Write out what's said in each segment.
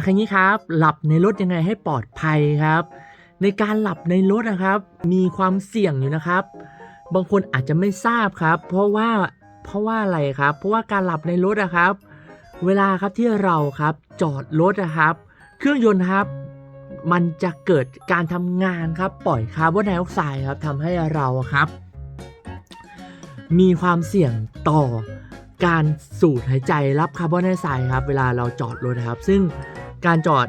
อะคันนี้ครับ หลับในรถยังไงให้ปลอดภัยครับ ในการหลับในรถนะครับ มีความเสี่ยงอยู่นะครับ บางคนอาจจะไม่ทราบครับ เพราะว่าเพราะว่าอะไรครับ เพราะว่าการหลับในรถนะครับ เวลาครับที่เราครับจอดรถนะครับ เครื่องยนต์ครับ มันจะเกิดการทำงานครับปล่อยคาร์บอนไดออกไซด์ครับทำให้เราครับ มีความเสี่ยงต่อการสูดหายใจรับคาร์บอนไดออกไซด์ครับ เวลาเราจอดรถนะครับ ซึ่ง การจอด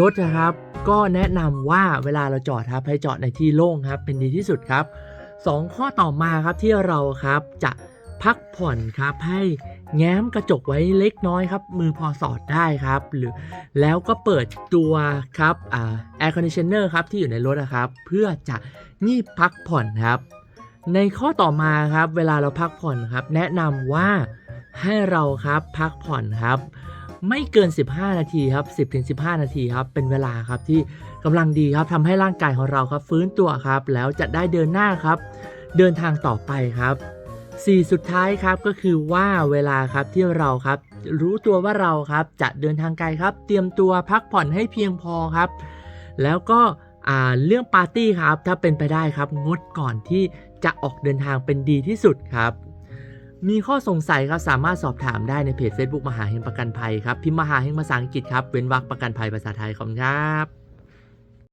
รถนะครับ ก็แนะนำว่าเวลาเราจอดครับให้จอดในที่โล่งครับ เป็นดีที่สุดครับสองข้อต่อมาครับที่เราครับจะพักผ่อนครับให้แง้มกระจกไว้เล็กน้อยครับ มือพอสอดได้ครับ หรือแล้วก็เปิดตัวครับอแอร์คอนดิชเนอร์ครับที่อยู่ในรถนะครับ เพื่อจะงีบพักผ่อนครับ ในข้อต่อมาครับ เวลาเราพักผ่อนครับ แนะนำว่าให้เราครับพักผ่อนครับ ไม่เกิน 15 นาทีครับ 10-15 นาทีครับ เป็นเวลาครับที่กำลังดีครับทำให้ร่างกายของเราครับฟื้นตัวครับ แล้วจะได้เดินหน้าครับ เดินทางต่อไปครับสี่สุดท้ายครับก็คือว่าเวลาครับที่เราครับ รู้ตัวว่าเราครับจะเดินทางไกลครับ เตรียมตัวพักผ่อนให้เพียงพอครับ แล้วก็เรื่องปาร์ตี้ครับถ้าเป็นไปได้ครับงดก่อนที่จะออกเดินทางเป็นดีที่สุดครับ มีข้อสงสัยครับสามารถสอบถามได้ในเพจ Facebook มหาเฮงประกันภัยครับพิมพ์มหาเฮงภาษาอังกฤษครับเว้นวรรคประกันภัยภาษาไทยขอบคุณครับ